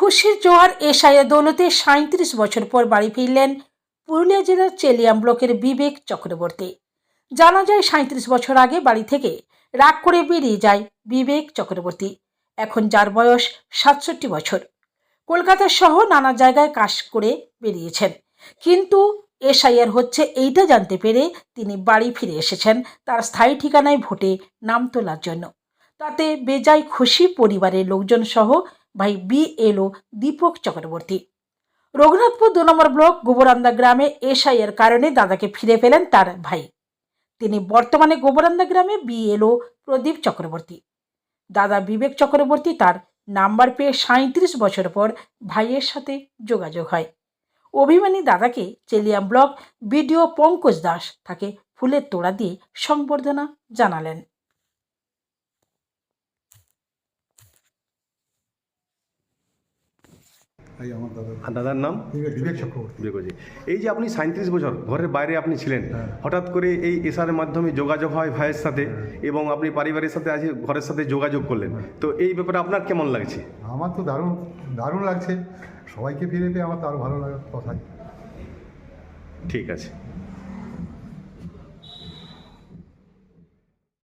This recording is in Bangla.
খুশির জোয়ার এসআইয়ের দৌলতে সাঁত্রিশ বছর পর বাড়ি ফিরলেন পুরুলিয়া জেলার চেলিয়াম ব্লকের বিবেক চক্রবর্তী। জানা যায় সাঁত্রিশ বছর আগে বাড়ি থেকে রাগ করে বেরিয়ে যায় বিবেক চক্রবর্তী। এখন যার বয়স সাতষট্টি বছর। কলকাতা সহ নানা জায়গায় কাজ করে বেরিয়েছেন। কিন্তু এসআইআর হচ্ছে এইটা জানতে পেরে তিনি বাড়ি ফিরে এসেছেন তার স্থায়ী ঠিকানায় ভোটে নাম তোলার জন্য। তাতে বেজায় খুশি পরিবারের লোকজন সহ ভাই বি এলো দীপক চক্রবর্তী রঘুনাথপুর দু নম্বর ব্লক গোবরান্দা গ্রামে এসআইয়ের কারণে দাদাকে ফিরে পেলেন তার ভাই। তিনি বর্তমানে গোবরান্দা গ্রামে বি এলো প্রদীপ চক্রবর্তী। দাদা বিবেক চক্রবর্তী তার নাম্বার পেয়ে সাঁত্রিশ বছর পর ভাইয়ের সাথে যোগাযোগ হয়। অভিমানী দাদাকে চেলিয়াম ব্লক, বিডিও পঙ্কজ দাস তাকে ফুলের তোড়া দিয়ে সংবর্ধনা জানালেন। আমার দাদা আর দাদার নাম? বিবেক বিবেক চক্রবর্তী। বিবেকজি। এই যে আপনি সাঁত্রিশ বছর ঘরের বাইরে আপনি ছিলেন হ্যাঁ। হঠাৎ করে এই এসআরের মাধ্যমে যোগাযোগ হয় ভাইয়ের সাথে এবং আপনি পরিবারের সাথে আজ ঘরের সাথে যোগাযোগ করলেন। তো এই ব্যাপারে আপনার কেমন লাগছে? আমার তো দারুণ দারুণ লাগছে। সবাইকে ফিরে পেয়ে আমার তো আরও ভালো লাগার কথাই। ঠিক আছে।